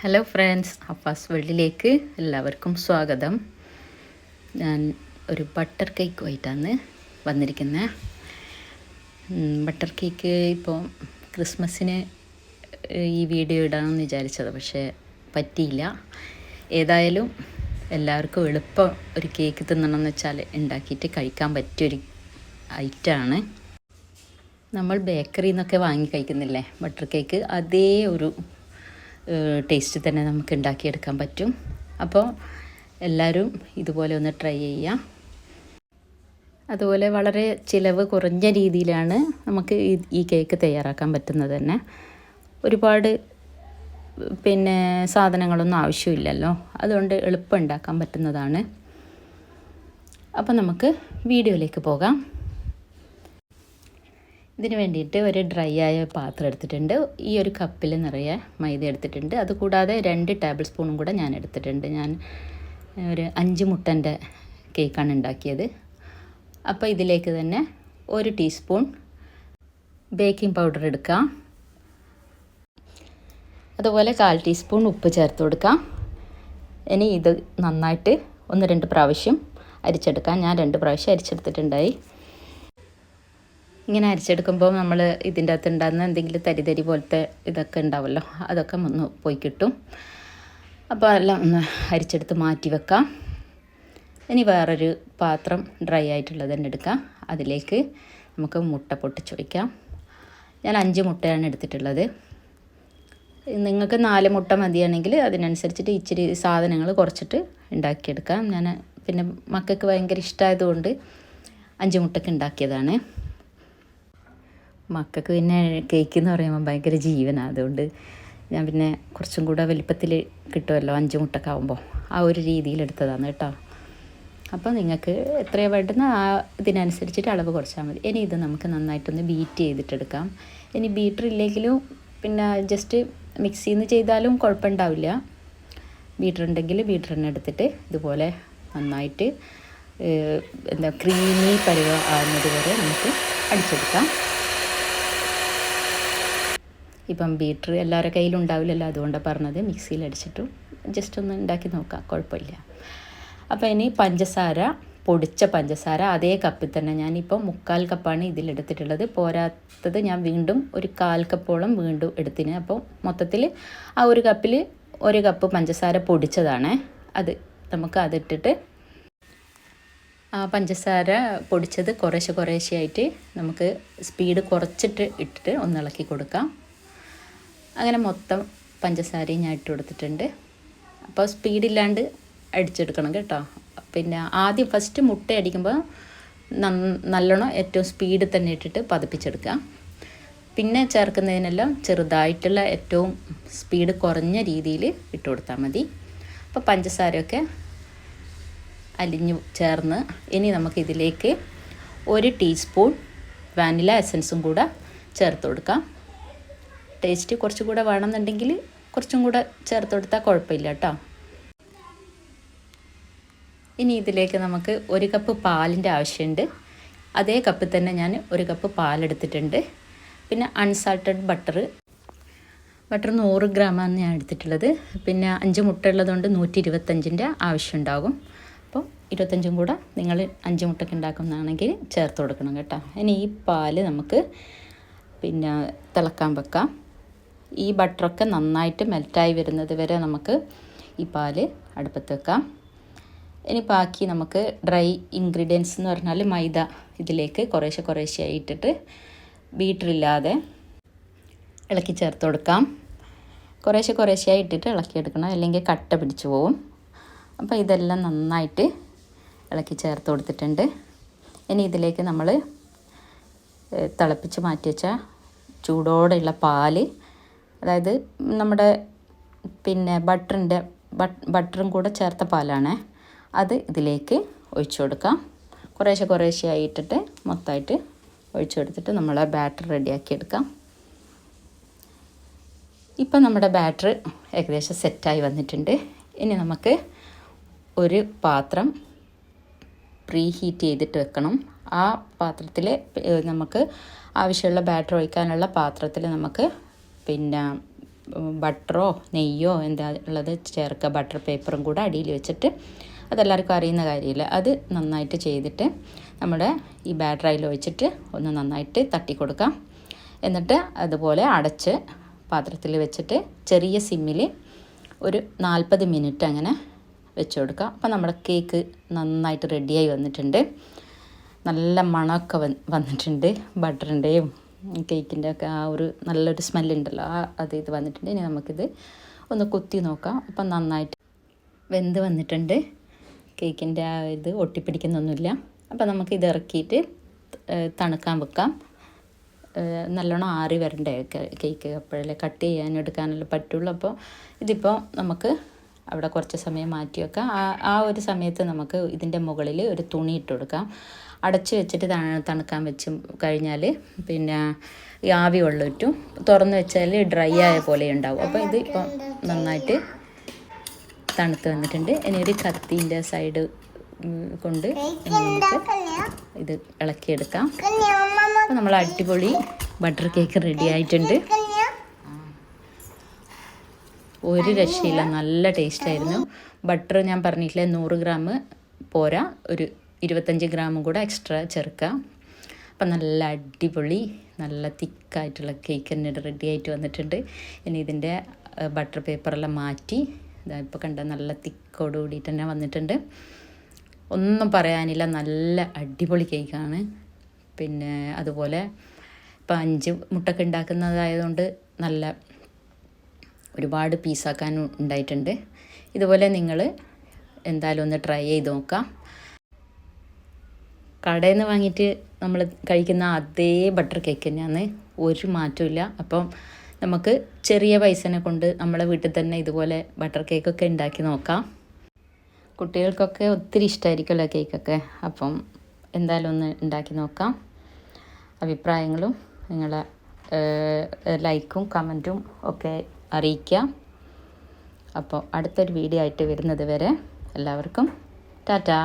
Hello friends അപ്പാസ് വേൾഡിലേക്ക് എല്ലാവർക്കും സ്വാഗതം. ഞാൻ ഒരു ബട്ടർ കേക്കുമായിട്ടാണ് വന്നിരിക്കുന്നത് ബട്ടർ കേക്ക് ഇപ്പോൾ ക്രിസ്മസിന് ഈ വീഡിയോ ഇടാമെന്ന് വിചാരിച്ചത് പക്ഷേ പറ്റിയില്ല. ഏതായാലും എല്ലാവർക്കും എളുപ്പം ഒരു കേക്ക് തിന്നണമെന്ന് വെച്ചാൽ ഉണ്ടാക്കിയിട്ട് കഴിക്കാൻ പറ്റിയൊരു ഐറ്റമാണ് നമ്മൾ ബേക്കറിയിൽ നിന്നൊക്കെ വാങ്ങി കഴിക്കുന്നില്ലേ? ബട്ടർ കേക്ക് അതേ ഒരു ടേസ്റ്റ് തന്നെ നമുക്ക് ഉണ്ടാക്കിയെടുക്കാൻ പറ്റും. അപ്പോൾ എല്ലാവരും ഇതുപോലെ ഒന്ന് ട്രൈ ചെയ്യാം. അതുപോലെ വളരെ ചിലവ് കുറഞ്ഞ രീതിയിലാണ് നമുക്ക് ഈ കേക്ക് തയ്യാറാക്കാൻ പറ്റുന്നത് തന്നെ. ഒരുപാട് പിന്നെ സാധനങ്ങളൊന്നും ആവശ്യമില്ലല്ലോ. അതുകൊണ്ട് എളുപ്പം ഉണ്ടാക്കാൻ പറ്റുന്നതാണ്. അപ്പോൾ നമുക്ക് വീഡിയോയിലേക്ക് പോകാം. ഇതിന് വേണ്ടിയിട്ട് ഒരു ഡ്രൈ ആയ പാത്രം എടുത്തിട്ടുണ്ട്. ഈ ഒരു കപ്പിൽ നിറയെ മൈദ എടുത്തിട്ടുണ്ട്. അതുകൂടാതെ രണ്ട് ടേബിൾ സ്പൂണും കൂടെ ഞാൻ എടുത്തിട്ടുണ്ട്. ഞാൻ ഒരു അഞ്ച് മുട്ടന്റെ കേക്കാണ് ഉണ്ടാക്കിയത്. അപ്പോൾ ഇതിലേക്ക് തന്നെ ഒരു ടീസ്പൂൺ ബേക്കിംഗ് പൗഡർ എടുക്കാം. അതുപോലെ കാൽ ടീസ്പൂൺ ഉപ്പ് ചേർത്ത് കൊടുക്കാം. ഇനി ഇത് നന്നായിട്ട് ഒന്ന് രണ്ട് പ്രാവശ്യം അരിച്ചെടുക്കാം. ഞാൻ രണ്ട് പ്രാവശ്യം അരിച്ചെടുത്തിട്ടുണ്ടായി. ഇങ്ങനെ അരിച്ചെടുക്കുമ്പോൾ നമ്മൾ ഇതിന്റെ അകത്ത് ഉണ്ടാകുന്ന എന്തെങ്കിലും തരി തരി പോലത്തെ ഇതൊക്കെ ഉണ്ടാവുമല്ലോ അതൊക്കെ ഒന്ന് പോയി കിട്ടും. അപ്പോൾ എല്ലാം ഒന്ന് അരിച്ചെടുത്ത് മാറ്റി വെക്കാം. ഇനി വേറൊരു പാത്രം ഡ്രൈ ആയിട്ടുള്ളത് തന്നെ എടുക്കാം. അതിലേക്ക് നമുക്ക് മുട്ട പൊട്ടിച്ച് ഞാൻ അഞ്ച് മുട്ടയാണ് എടുത്തിട്ടുള്ളത്. നിങ്ങൾക്ക് നാല് മുട്ട മതിയാണെങ്കിൽ അതിനനുസരിച്ചിട്ട് ഇച്ചിരി സാധനങ്ങൾ കുറച്ചിട്ട് ഉണ്ടാക്കിയെടുക്കാം. ഞാൻ പിന്നെ മക്കൾക്ക് ഭയങ്കര ഇഷ്ടമായതുകൊണ്ട് അഞ്ച് മുട്ടയ്ക്ക് ഉണ്ടാക്കിയതാണ്. മക്കൾക്ക് പിന്നെ കേക്ക് എന്ന് പറയുമ്പോൾ ഭയങ്കര ജീവനാണ് അതുകൊണ്ട് ഞാൻ പിന്നെ കുറച്ചും കൂടെ വലിപ്പത്തിൽ കിട്ടുമല്ലോ അഞ്ച് മുട്ടൊക്കെ ആകുമ്പോൾ ആ ഒരു രീതിയിൽ എടുത്തതാണ് കേട്ടോ. അപ്പോൾ നിങ്ങൾക്ക് എത്രയാണ് വേണ്ടുന്ന ആ ഇതിനനുസരിച്ചിട്ട് അളവ് കുറച്ചാൽ മതി. ഇനി ഇത് നമുക്ക് നന്നായിട്ടൊന്ന് ബീറ്റ് ചെയ്തിട്ടെടുക്കാം. ഇനി ബീറ്റർ ഇല്ലെങ്കിലും പിന്നെ ജസ്റ്റ് മിക്സിയിൽ നിന്ന് ചെയ്താലും കുഴപ്പമുണ്ടാവില്ല. ബീറ്റർ ഉണ്ടെങ്കിൽ ബീറ്റർ തന്നെ എടുത്തിട്ട് ഇതുപോലെ നന്നായിട്ട് എന്താ ക്രീമി പരുവ ആകുന്നത് വരെ നമുക്ക് അടിച്ചെടുക്കാം. ഇപ്പം ബീറ്റർ എല്ലാവരുടെ കയ്യിലും ഉണ്ടാവില്ലല്ലോ അതുകൊണ്ടാണ് പറഞ്ഞത്. മിക്സിയിൽ അടിച്ചിട്ടു ജസ്റ്റ് ഒന്ന് ഉണ്ടാക്കി നോക്കാം. കുഴപ്പമില്ല. അപ്പോൾ ഇനി പഞ്ചസാര പൊടിച്ച പഞ്ചസാര അതേ കപ്പിൽ തന്നെ ഞാനിപ്പോൾ മുക്കാൽ കപ്പാണ് ഇതിലെടുത്തിട്ടുള്ളത്. പോരാത്തത് ഞാൻ വീണ്ടും ഒരു കാൽ കപ്പോളം വീണ്ടും എടുത്തിന്. അപ്പോൾ മൊത്തത്തിൽ ആ ഒരു കപ്പിൽ ഒരു കപ്പ് പഞ്ചസാര പൊടിച്ചതാണ്. അത് നമുക്ക് അതിട്ടിട്ട് ആ പഞ്ചസാര പൊടിച്ചത് കുറേശ്ശെ കുറേശ്ശെ ആയിട്ട് നമുക്ക് സ്പീഡ് കുറച്ചിട്ട് ഇട്ടിട്ട് ഒന്ന് ഇളക്കി കൊടുക്കാം. അങ്ങനെ മൊത്തം പഞ്ചസാരയും ഞാൻ ഇട്ട് കൊടുത്തിട്ടുണ്ട്. അപ്പോൾ സ്പീഡില്ലാണ്ട് അടിച്ചെടുക്കണം കേട്ടോ. പിന്നെ ആദ്യം ഫസ്റ്റ് മുട്ട അടിക്കുമ്പോൾ നല്ലോണം ഏറ്റവും സ്പീഡിൽ തന്നെ ഇട്ടിട്ട് പതിപ്പിച്ചെടുക്കുക. പിന്നെ ചേർക്കുന്നതിനെല്ലാം ചെറുതായിട്ടുള്ള ഏറ്റവും സ്പീഡ് കുറഞ്ഞ രീതിയിൽ ഇട്ട് കൊടുത്താൽ മതി. അപ്പോൾ പഞ്ചസാരയൊക്കെ അലിഞ്ഞു ചേർന്ന് ഇനി നമുക്കിതിലേക്ക് ഒരു ടീസ്പൂൺ വാനില എസൻസും കൂടെ ചേർത്ത് കൊടുക്കാം. ടേസ്റ്റ് കുറച്ചും കൂടെ വേണമെന്നുണ്ടെങ്കിൽ കുറച്ചും കൂടെ ചേർത്ത് കൊടുത്താൽ കുഴപ്പമില്ല കേട്ടോ. ഇനി ഇതിലേക്ക് നമുക്ക് ഒരു കപ്പ് പാലിന്റെ ആവശ്യമുണ്ട്. അതേ കപ്പിൽ തന്നെ ഞാൻ ഒരു കപ്പ് പാലെടുത്തിട്ടുണ്ട്. പിന്നെ അൺസാൾട്ടഡ് ബട്ടർ ബട്ടർ നൂറ് ഗ്രാമാണ് ഞാൻ എടുത്തിട്ടുള്ളത്. പിന്നെ അഞ്ച് മുട്ട ഉള്ളതുകൊണ്ട് നൂറ്റി ഇരുപത്തഞ്ചിന്റെ ആവശ്യമുണ്ടാകും. അപ്പോൾ ഇരുപത്തഞ്ചും കൂടെ നിങ്ങൾ അഞ്ച് മുട്ടയ്ക്ക് ഉണ്ടാക്കുന്നതാണെങ്കിൽ ചേർത്ത് കൊടുക്കണം കേട്ടോ. ഇനി ഈ പാൽ നമുക്ക് പിന്നെ തിളക്കാൻ വെക്കാം. ഈ ബട്ടറൊക്കെ നന്നായിട്ട് മെൽറ്റായി വരുന്നത് വരെ നമുക്ക് ഈ പാൽ അടുപ്പത്ത് വെക്കാം. ഇനി ബാക്കി നമുക്ക് ഡ്രൈ ഇൻഗ്രീഡിയൻസ് എന്ന് പറഞ്ഞാൽ മൈദ ഇതിലേക്ക് കുറേശ്ശെ കുറേശ്ശെ ഇട്ടിട്ട് ബീറ്ററില്ലാതെ ഇളക്കി ചേർത്ത് കൊടുക്കാം. കുറേശ്ശെ കുറേശ്ശെ ഇട്ടിട്ട് ഇളക്കിയെടുക്കണം അല്ലെങ്കിൽ കട്ട പിടിച്ചു പോവും. അപ്പോൾ ഇതെല്ലാം നന്നായിട്ട് ഇളക്കി ചേർത്ത് കൊടുത്തിട്ടുണ്ട്. ഇനി ഇതിലേക്ക് നമ്മൾ തിളപ്പിച്ച് മാറ്റി വെച്ച ചൂടോടെയുള്ള പാൽ അതായത് നമ്മുടെ പിന്നെ ബട്ടറിന്റെ ബട്ടറും കൂടെ ചേർത്ത പാലാണ് അത് ഇതിലേക്ക് ഒഴിച്ചു കൊടുക്കാം. കുറേശ്ശെ കുറേശ്ശെ ആയിട്ടിട്ട് മൊത്തമായിട്ട് ഒഴിച്ചു കൊടുത്തിട്ട് നമ്മൾ ബാറ്റർ റെഡിയാക്കി എടുക്കാം. ഇപ്പം നമ്മുടെ ബാറ്റർ ഏകദേശം സെറ്റായി വന്നിട്ടുണ്ട്. ഇനി നമുക്ക് ഒരു പാത്രം പ്രീ ഹീറ്റ് ചെയ്തിട്ട് വെക്കണം. ആ പാത്രത്തിൽ നമുക്ക് ആവശ്യമുള്ള ബാറ്റർ ഒഴിക്കാനുള്ള പാത്രത്തിൽ നമുക്ക് പിന്നെ ബട്ടറോ നെയ്യോ എന്താ ഉള്ളത് ചേർക്കുക. ബട്ടർ പേപ്പറും കൂടെ അടിയിൽ വെച്ചിട്ട് അതെല്ലാവർക്കും അറിയുന്ന കാര്യമില്ല. അത് നന്നായിട്ട് ചെയ്തിട്ട് നമ്മുടെ ഈ ബാറ്റർ ഒഴിച്ചിട്ട് ഒന്ന് നന്നായിട്ട് തട്ടി കൊടുക്കാം. എന്നിട്ട് അതുപോലെ അടച്ച് പാത്രത്തിൽ വെച്ചിട്ട് ചെറിയ സിമ്മിൽ ഒരു നാൽപ്പത് മിനിറ്റ് അങ്ങനെ വെച്ച് കൊടുക്കാം. അപ്പോൾ നമ്മുടെ കേക്ക് നന്നായിട്ട് റെഡിയായി വന്നിട്ടുണ്ട്. നല്ല മണമൊക്കെ വന്നിട്ടുണ്ട് ബട്ടറിന്റെയും കേക്കിന്റെ ഒക്കെ ആ ഒരു നല്ലൊരു സ്മെല്ലുണ്ടല്ലോ. ആ അത് ഇത് വന്നിട്ടുണ്ട്. ഇനി നമുക്കിത് ഒന്ന് കൊത്തി നോക്കാം. അപ്പം നന്നായിട്ട് വെന്ത് വന്നിട്ടുണ്ട്. കേക്കിന്റെ ആ ഇത് ഒട്ടിപ്പിടിക്കുന്നൊന്നുമില്ല. അപ്പം നമുക്ക് ഇത് ഇറക്കിയിട്ട് തണുക്കാൻ വെക്കാം. നല്ലോണം ആറി വരണ്ടേ കേക്ക്. അപ്പോഴല്ലേ കട്ട് ചെയ്യാനും എടുക്കാനല്ലേ പറ്റുള്ളൂ. അപ്പോൾ ഇതിപ്പോൾ നമുക്ക് അവിടെ കുറച്ച് സമയം മാറ്റി വെക്കാം. ആ ആ ഒരു സമയത്ത് നമുക്ക് ഇതിന്റെ മുകളിൽ ഒരു തുണി ഇട്ട് കൊടുക്കാം. അടച്ചു വെച്ചിട്ട് തണ- തണുക്കാൻ വെച്ച് കഴിഞ്ഞാൽ പിന്നെ ഈ ആവി വെള്ളറ്റും തുറന്ന് വെച്ചാൽ ഡ്രൈ ആയ പോലെ ഉണ്ടാവും. അപ്പോൾ ഇത് ഇപ്പം നന്നായിട്ട് തണുത്ത് വന്നിട്ടുണ്ട്. ഇനി ഒരു കത്തിന്റെ സൈഡ് കൊണ്ട് നമുക്ക് ഇത് ഇളക്കിയെടുക്കാം. അപ്പോൾ നമ്മൾ അടിപൊളി ബട്ടർ കേക്ക് റെഡി ആയിട്ടുണ്ട്. ഒരു രക്ഷയില്ല. നല്ല ടേസ്റ്റ് ആയിരുന്നു ബട്ടർ ഞാൻ പറഞ്ഞിട്ടില്ലേ നൂറ് ഗ്രാം പോരാ. ഒരു ഇരുപത്തഞ്ച് ഗ്രാമും കൂടെ എക്സ്ട്രാ ചേർക്കുക അപ്പം നല്ല അടിപൊളി നല്ല തിക്കായിട്ടുള്ള കേക്ക് തന്നെ റെഡി ആയിട്ട് വന്നിട്ടുണ്ട്. ഇനി ഇതിന്റെ ബട്ടർ പേപ്പറെല്ലാം മാറ്റി ഇതാ ഇപ്പോൾ കണ്ട നല്ല തിക്കോട് കൂടിയിട്ട് തന്നെ വന്നിട്ടുണ്ട്. ഒന്നും പറയാനില്ല നല്ല അടിപൊളി കേക്കാണ്. പിന്നെ അതുപോലെ ഇപ്പം അഞ്ച് മുട്ടൊക്കെ ഉണ്ടാക്കുന്നതായതുകൊണ്ട് നല്ല ഒരുപാട് പീസാക്കാൻ ഉണ്ടായിട്ടുണ്ട്. ഇതുപോലെ നിങ്ങൾ എന്തായാലും ഒന്ന് ട്രൈ ചെയ്ത് നോക്കാം. കടയിൽ നിന്ന് വാങ്ങിയിട്ട് നമ്മൾ കഴിക്കുന്ന അതേ ബട്ടർ കേക്ക് തന്നെയാണ്. ഒരു മാറ്റമില്ല അപ്പം നമുക്ക് ചെറിയ പൈസനെ കൊണ്ട് നമ്മളെ വീട്ടിൽ തന്നെ ഇതുപോലെ ബട്ടർ കേക്കൊക്കെ ഉണ്ടാക്കി നോക്കാം. കുട്ടികൾക്കൊക്കെ ഒത്തിരി ഇഷ്ടമായിരിക്കുമല്ലോ കേക്കൊക്കെ അപ്പം എന്തായാലും ഒന്ന് ഉണ്ടാക്കി നോക്കാം. അഭിപ്രായങ്ങളും നിങ്ങളെ ലൈക്കും കമന്റും ഒക്കെ അറിയിക്കാം അപ്പോൾ അടുത്തൊരു വീഡിയോ ആയിട്ട് വരുന്നത് വരെ എല്ലാവർക്കും ടാറ്റാ.